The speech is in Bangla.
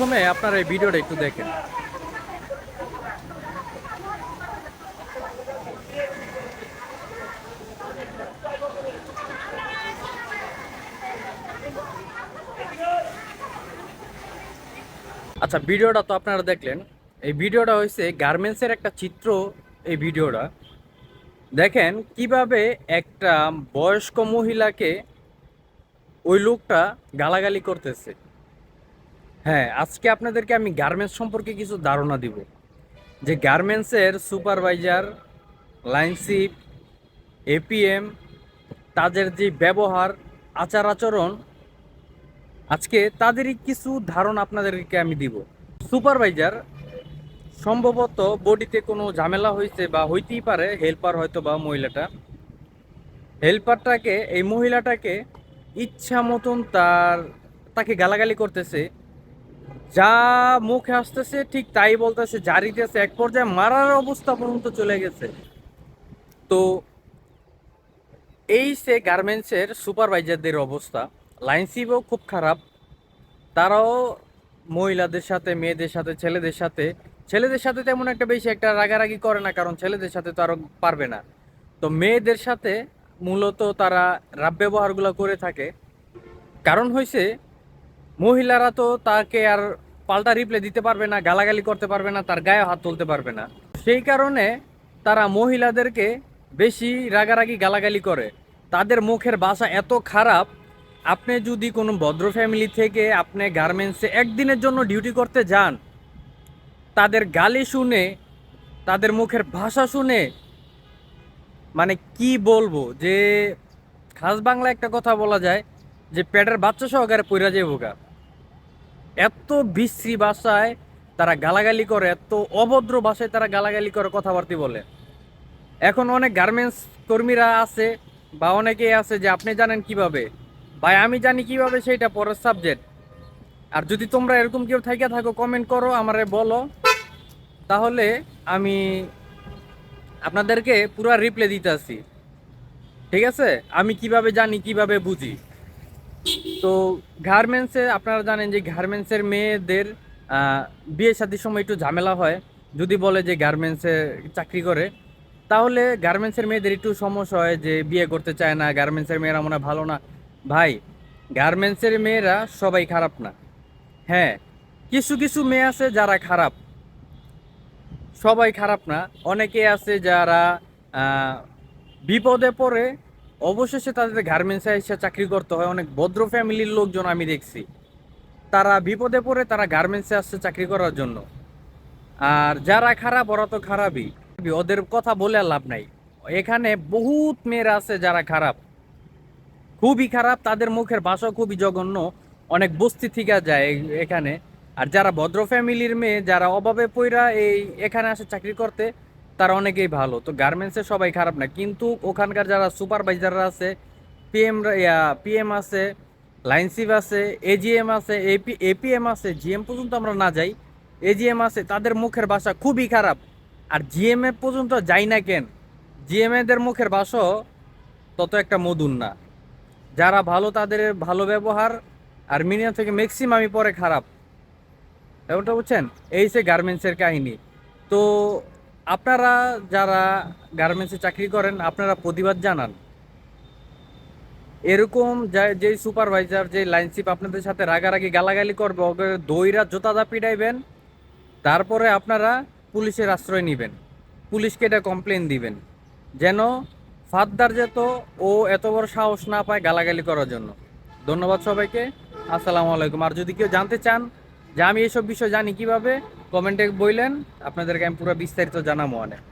প্রথমে আপনারা এই ভিডিওটা একটু দেখেন। আচ্ছা ভিডিওটা তো আপনারা দেখলেন। এই ভিডিওটা হয়েছে গার্মেন্টসের একটা চিত্র, এই ভিডিওটা। দেখেন কীভাবে একটা বয়স্ক মহিলাকে ওই লোকটা গালাগালি করতেছে। হ্যাঁ আজকে আপনাদেরকে আমি গার্মেন্টস সম্পর্কে কিছু ধারণা দিব। যে গার্মেন্টসের সুপারভাইজার লাইনশিপ এপিএম তাদের যে ব্যবহার, আচার আচরণ, আজকে তাদেরই কিছু ধারণা আপনাদেরকে আমি দিব। সুপারভাইজার সম্ভবত বডিতে কোনো ঝামেলা হয়েছে বা হইতেই পারে হেল্পার হয়তো বা মহিলাটা। হেল্পারটাকে এই মহিলাটাকে ইচ্ছা মতন তার, তাকে গালাগালি করতেছে। যা মুখে আসতেছে, ঠিক তাই বলতেছে জারিতেছে এক পর্যায়ে মারার অবস্থা পর্যন্ত চলে গেছে। তো এই সে গার্মেন্টসের সুপারভাইজারদের অবস্থা লাইনশিপও খুব খারাপ, তারাও মহিলাদের সাথে, মেয়েদের সাথে, ছেলেদের সাথে ছেলেদের সাথে তেমন একটা বেশি একটা রাগারাগি করে না, কারণ ছেলেদের সাথে তো আরও পারবে না। তো মেয়েদের সাথে মূলত তারা রাব ব্যবহারগুলো করে থাকে। কারণ হয়েছে মহিলারা তো তাকে আর পাল্টা রিপ্লাই দিতে পারবে না, গালাগালি করতে পারবে না, তার গায়ে হাত তুলতে পারবে না। সেই কারণে তারা মহিলাদেরকে বেশি রাগারাগি, গালাগালি করে। তাদের মুখের বাসা এত খারাপ, আপনি যদি কোনো ভদ্র ফ্যামিলি থেকে আপনি গার্মেন্টসে একদিনের জন্য ডিউটি করতে যান, তাদের গালি শুনে, তাদের মুখের ভাষা শুনে মানে কি বলব, যে খাস বাংলা একটা কথা বলা যায় যে, পেটের বাচ্চা সহকারে পইরা যাব গা। এত বিশ্রী ভাষায় তারা গালাগালি করে, এত অভদ্র ভাষায় তারা গালাগালি করে কথাবার্তা বলে। এখন অনেক গার্মেন্টস কর্মীরা আছে বা অনেকেই আছে যে আপনি জানেন কীভাবে? ভাই, আমি জানি কীভাবে সেইটা পরের সাবজেক্ট আর যদি তোমরা এরকম কেউ থাইকা থাকো কমেন্ট করো, আমারে বলো। তাহলে আমি আপনাদেরকে পুরো রিপ্লাই দিতে আসি। ঠিক আছে? আমি কীভাবে জানি, কীভাবে বুঝি? তো গার্মেন্টসে আপনারা জানেন যে গার্মেন্টসের মেয়েদের বিয়ে শাদির সময় একটু ঝামেলা হয়। যদি বলে যে গার্মেন্টসে চাকরি করে, তাহলে গার্মেন্টসের মেয়েদের একটু সমস্যা হয় যে বিয়ে করতে চায় না, গার্মেন্টসের মেয়েরা মনে ভালো না। ভাই, গার্মেন্টসের মেয়েরা সবাই খারাপ না। হ্যাঁ কিছু কিছু মেয়ে আছে যারা খারাপ। সবাই খারাপ না। অনেকে আছে যারা বিপদে পড়ে অবশেষে তাদের গার্মেন্টসে এসে চাকরি করতে হয়। অনেক ভদ্র ফ্যামিলির লোকজন আমি দেখছি। তারা বিপদে পড়ে তারা গার্মেন্টসে আসছে চাকরি করার জন্য। আর যারা খারাপ, ওরা তো খারাপই। ওদের কথা বলে লাভ নাই। এখানে বহুত মেয়েরা আছে যারা খারাপ। খুবই খারাপ, তাদের মুখের ভাষা খুবই জঘন্য। অনেক বস্তি থেকে যায় এখানে। আর যারা ভদ্র ফ্যামিলির মেয়ে, যারা অভাবে পইরা এই এখানে আসে চাকরি করতে তারা অনেকেই ভালো। তো গার্মেন্টসে সবাই খারাপ না। কিন্তু ওখানকার যারা সুপারভাইজাররা আছে পিএম পিএম আছে লাইনসিভ আছে এজিএম আছে এপি এপিএম আছে জিএম পর্যন্ত আমরা না যাই এজিএম আছে, তাদের মুখের ভাষা খুবই খারাপ। আর জিএম এ পর্যন্ত যাই না কেন? জিএম এদের মুখের ভাষাও তত একটা মধুর না। যারা ভালো, তাদের ভালো ব্যবহার আর মিনিমাম থেকে ম্যাক্সিমামই পরে খারাপ। ব্যাপারটা বুঝছেন? এই সে গার্মেন্টসের কাহিনী। তো আপনারা যারা গার্মেন্টসে চাকরি করেন, আপনারা প্রতিবাদ জানান। এরকম যা- সুপারভাইজার যে লাইনশিপ আপনাদের সাথে রাগারাগি গালাগালি করবে, ওকে দইরা জোতাদা পিটাইবেন তারপরে আপনারা পুলিশের আশ্রয় নেবেন। পুলিশকে এটা কমপ্লেন দিবেন। যেন ফাদ্দার যেত, ও এত বড় সাহস না পায় গালাগালি করার জন্য। ধন্যবাদ সবাইকে। আসসালামু আলাইকুম। আর যদি কেউ জানতে চান যে আমি এসব বিষয় জানি কীভাবে কমেন্টে বললেন আপনাদেরকে আমি পুরো বিস্তারিত জানাব অনেক।